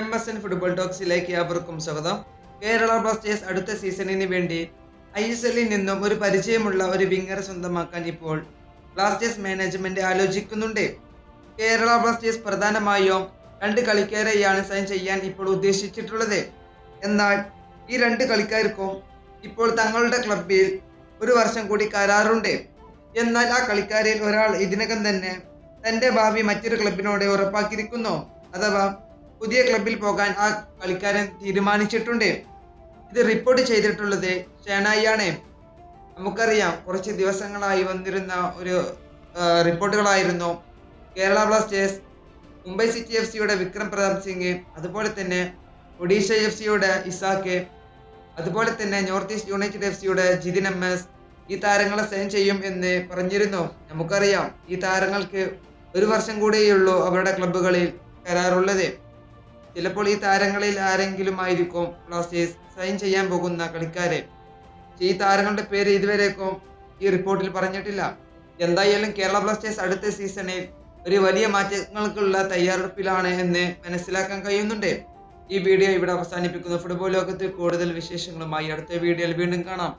M S N football ടോക്സിലേക്ക് അവർക്കും സ്വാഗതം. കേരള ബ്ലാസ്റ്റേഴ്സ് അടുത്ത സീസണിന് വേണ്ടി ഐ എസ് എല്ലിൽ നിന്നും ഒരു പരിചയമുള്ള ഒരു വിങ്ങറെ സ്വന്തമാക്കാൻ ഇപ്പോൾ ബ്ലാസ്റ്റേഴ്സ് മാനേജ്മെന്റ് ആലോചിക്കുന്നുണ്ട്. കേരള ബ്ലാസ്റ്റേഴ്സ് പ്രധാനമായും രണ്ട് കളിക്കാരെയാണ് സൈൻ ചെയ്യാൻ ഇപ്പോൾ ഉദ്ദേശിച്ചിട്ടുള്ളത്. എന്നാൽ ഈ രണ്ട് കളിക്കാർക്കും ഇപ്പോൾ തങ്ങളുടെ ക്ലബിൽ ഒരു വർഷം കൂടി കരാറുണ്ട്. എന്നാൽ ആ കളിക്കാരിൽ ഒരാൾ ഇതിനകം തന്നെ തന്റെ ഭാവി മറ്റൊരു ക്ലബിനോട് ഉറപ്പാക്കിയിരിക്കുന്നു. അഥവാ പുതിയ ക്ലബിൽ പോകാൻ ആ കളിക്കാരൻ തീരുമാനിച്ചിട്ടുണ്ട്. ഇത് റിപ്പോർട്ട് ചെയ്തിട്ടുള്ളത് ഷേനായിയാണ് നമുക്കറിയാം കുറച്ച് ദിവസങ്ങളായി വന്നിരുന്ന ഒരു റിപ്പോർട്ടുകളായിരുന്നു. Kerala Blasters Mumbai City F സിയുടെ വിക്രം പ്രതാപ് സിംഗ് അതുപോലെ തന്നെ ഒഡീഷ എഫ് സിയുടെ ഇസാക്ക് അതുപോലെ തന്നെ നോർത്ത് ഈസ്റ്റ് യുണൈറ്റഡ് എഫ് സിയുടെ ജിതിൻ എം എസ് ഈ താരങ്ങളെ സൈൻ ചെയ്യും എന്ന് പറഞ്ഞിരുന്നു. നമുക്കറിയാം ഈ താരങ്ങൾക്ക് ഒരു വർഷം കൂടിയേ ഉള്ളൂ അവരുടെ ക്ലബ്ബുകളിൽ കരാറുള്ളത്. ചിലപ്പോൾ ഈ താരങ്ങളിൽ ആരെങ്കിലും ആയിരിക്കും ബ്ലാസ്റ്റേഴ്സ് സൈൻ ചെയ്യാൻ പോകുന്ന കളിക്കാരെ. ഈ താരങ്ങളുടെ പേര് ഇതുവരേക്കും ഈ റിപ്പോർട്ടിൽ പറഞ്ഞിട്ടില്ല. എന്തായാലും കേരള ബ്ലാസ്റ്റേഴ്സ് അടുത്ത സീസണിൽ ഒരു വലിയ മാറ്റങ്ങൾക്കുള്ള തയ്യാറെടുപ്പിലാണ് എന്ന് മനസ്സിലാക്കാൻ കഴിയുന്നുണ്ട്. ഈ വീഡിയോ ഇവിടെ അവസാനിപ്പിക്കുന്നു. ഫുട്ബോൾ ലോകത്ത് കൂടുതൽ വിശേഷങ്ങളുമായി അടുത്ത വീഡിയോയിൽ വീണ്ടും കാണാം.